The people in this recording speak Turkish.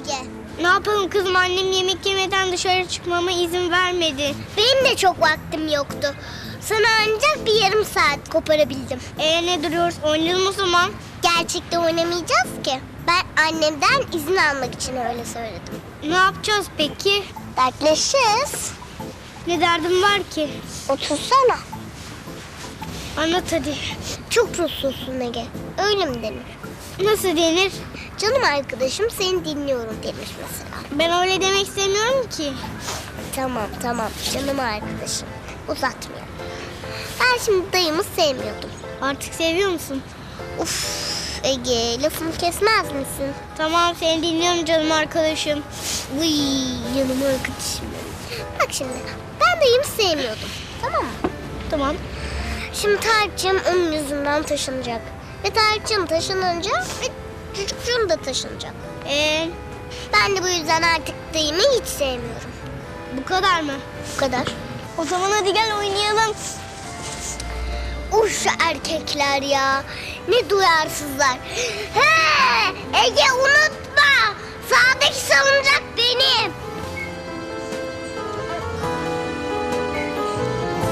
Ege. Ne yapalım kızım annem yemek yemeden dışarı çıkmama izin vermedi. Benim de çok vaktim yoktu. Sana ancak bir yarım saat koparabildim. E ne duruyoruz oynayalım o zaman. Gerçekte oynamayacağız ki. Ben annemden izin almak için öyle söyledim. Ne yapacağız peki? Dertleşiriz. Ne derdim var ki? Otursana. Anlat hadi. Çok ruhsuzsun Ege. Öyle mi denir? Nasıl denir? Canım arkadaşım seni dinliyorum demiş mesela. Ben öyle demek istemiyorum ki. Tamam tamam canım arkadaşım. Uzatmayalım. Ben şimdi dayımı sevmiyordum. Artık seviyor musun? Uf Ege lafımı kesmez misin? Tamam seni dinliyorum canım arkadaşım. Uy canım arkadaşım. Bak şimdi ben dayımı sevmiyordum. Tamam mı? Tamam. Şimdi Tarık'cığım onun yüzünden taşınacak. Ve Tarık'cığım taşınınca çocukcuğum da taşınacak. Ee, Ben de bu yüzden artık dayımı hiç sevmiyorum. bu kadar mı? Bu kadar. O zaman hadi gel oynayalım. Uş erkekler ya. Ne duyarsızlar. He Ege. Saat